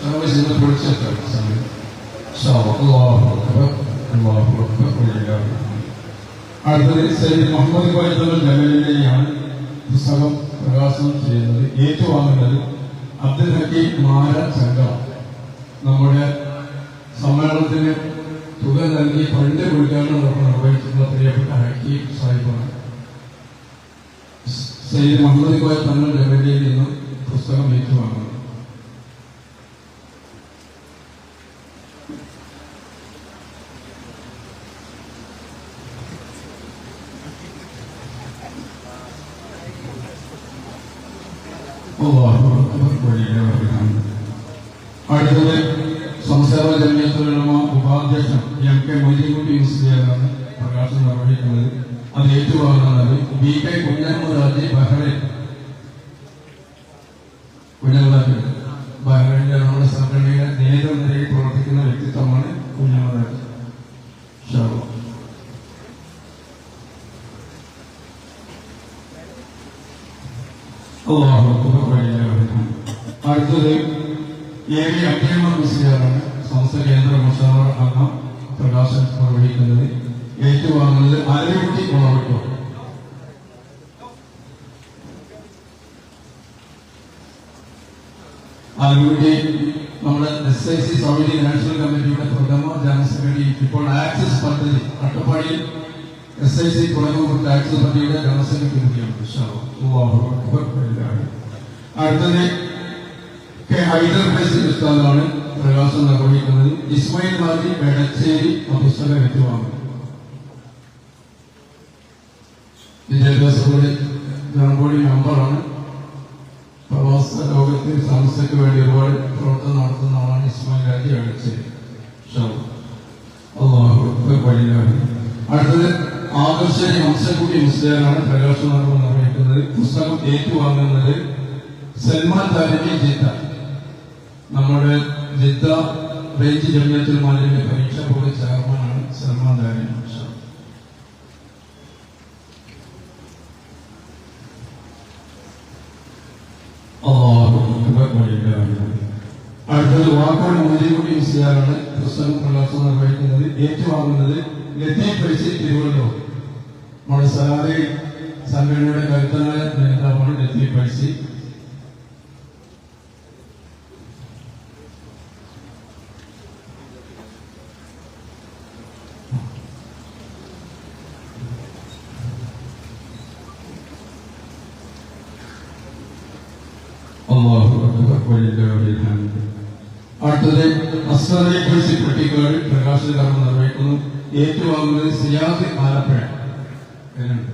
സർവീസിനെ പൊളിച്ചേക്കാം സമയം അടുത്തത് സയ്യിദ് മുഹമ്മദ് കോയത്തൽ ജമലിനെയാണ് പുസ്തകം പ്രകാശനം ചെയ്യുന്നത് ഏറ്റുവാങ്ങുന്നത് അബ്ദുൽ ഹക്കീം മാര സംഘം നമ്മുടെ സമ്മേളനത്തിന് തുക നൽകി പണ്ട് ഉദ്ഘാടനം നിർവഹിച്ചിട്ടുള്ള പ്രിയപ്പെട്ട ഹക്കീം സാഹിബാണ്. സയ്യിദ് മുഹമ്മദ് കോയ തങ്ങൾ ജമലിയിൽ നിന്നും പുസ്തകം ഏറ്റുവാങ്ങുന്നത്. അടുത്തത് സംസ്ഥാന ജമിയത്തുലമ ഉപാധ്യക്ഷൻ എം കെ മൊയ്തീൻകുട്ടി മുസ്ലിയാണ് പ്രകാശനം നിർവഹിക്കുന്നത് അത് ഏറ്റുവാങ്ങുന്നത് B K Kunhammad Bahrain Kunhammad ബഹ്റൈനിലെ നമ്മുടെ നേതൃനിരയിൽ പ്രവർത്തിക്കുന്ന വ്യക്തിത്വമാണ് വലില്ലാഹിൽ ഹംദ്. അടുത്തത് എ വി അബ്ദുൽ മുസ്ലിയാറാണ് സംസ്ഥ കേന്ദ്ര മുഷാവർ അംഗം പ്രകാശൻ നിർവഹിക്കുന്നത് ഏറ്റുവാങ്ങുന്നത് അരകുട്ടി അതിലൂടെ നമ്മുടെ S I C Saudi national കമ്മിറ്റിയുടെ പ്രഥമ ജനറൽ സെക്രട്ടറി ഇപ്പോൾ ആക്സിസ് പദ്ധതി അട്ടപ്പാടിയിൽ എസ് ഐ സി തുടങ്ങുമ്പോൾ ആക്സിസ് പദ്ധതിയുടെ ജനറൽ സെക്രട്ടറി കൂടിയാണ്. അടുത്തത് കെ ഹൈദർ ഫൈസൽ ഉസ്താദാണ് പ്രകാശനം നിർവഹിക്കുന്നത്. ഇസ്മായിൽ മാജി വെടച്ചേരി പുസ്തകം ഏറ്റുവാങ്ങും വിദ്യാഭ്യാസ ബോർഡ് ജനബോഡി മെമ്പറാണ്. പ്രവാസ ലോകത്തിൽ സമസ്യക്ക് വേണ്ടി ഒരുപാട് പ്രവർത്തനം നടത്തുന്ന ആളാണ് ഇസ്മായിൽ രാജി ഹംദ്. അടുത്തത് ആദർശരി ഹംസക്കുട്ടി മുസ്ലിയാണ് പ്രകാശനം നിർവഹിക്കുന്നത് പുസ്തകം ഏറ്റുവാങ്ങുന്നത് സൽമാൻ താരിഖി ജിദ്ദ നമ്മുടെ ജിദ്ദ റേഞ്ച് ജമിയത്തുൽ മാലിന്റെ പരീക്ഷ ബോർഡ് ചെയർമാനാണ് സൽമാൻ താരിഖി അല്ലാഹു അക്ബർ വലില്ലാഹിൽ ഹംദ്. അടുത്തത് വാക്കോട് മോദിക്കുട്ടി മുസ്ലിയാറാണ് പുസ്തകം പ്രകാശനം നിർവഹിക്കുന്നത് ഏറ്റുവാങ്ങുന്നത് ലത്തീഫ് ഫൈസി തിരുവള്ളൂർ നമ്മുടെ സലാറി സംഘടനയുടെ കരുത്തനായ നേതാവാണ് ലത്തീഫ് ഫൈസി അള്ളാഹു അക്ബർ വലില്ലാഹിൽ ഹംദ്. അടുത്തത് അസ്വദി ഫൈസി പട്ടിക്കാട് പ്രകാശന നിർവഹിക്കുന്നു ഏറ്റുവാങ്ങുന്നത് സിയാദ് ആലപ്പുഴ. എന്നുണ്ട്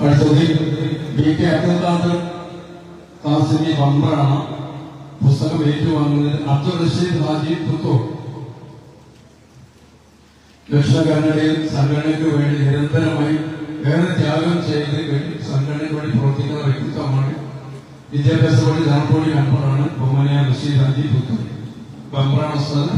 അടുത്തത് ബി കെ അബ്ദുൽ ഖാദർ കാസിമി വമ്പറാണ് പുസ്തകം ഏറ്റുവാങ്ങുന്നത് അബ്ദുറഷീദ് ഹാജി പുത്തൂർ. ദക്ഷിണകന്നഡയിൽ സംഘടനയ്ക്ക് വേണ്ടി നിരന്തരമായി ഏറെ ത്യാഗം ചെയ്ത് സംഘടനയ്ക്ക് വേണ്ടി പ്രവർത്തിക്കുന്ന വ്യക്തിത്വമാണ് വിദ്യാഭ്യാസ വഴി ജനറൽ മെമ്പറാണ് ബഹുമാനിയ ഋഷി ഹാജി പുത്തൂർ. ബംബറാണ് ഉസ്താദ്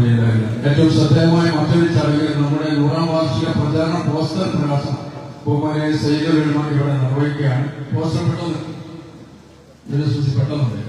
ഹംദ്. ഏറ്റവും ശ്രദ്ധേയമായ മറ്റൊരു ചടങ്ങിൽ നമ്മുടെ നൂറാം വാർഷിക പ്രചാരണ പോസ്റ്റർ പ്രകാശനം ബഹുമാനിയായ സൈദുൽ ഉലമ ഇവിടെ നിർവഹിക്കുകയാണ്. പോസ്റ്റർ പെട്ടെന്ന്. പെട്ടെന്നുണ്ട്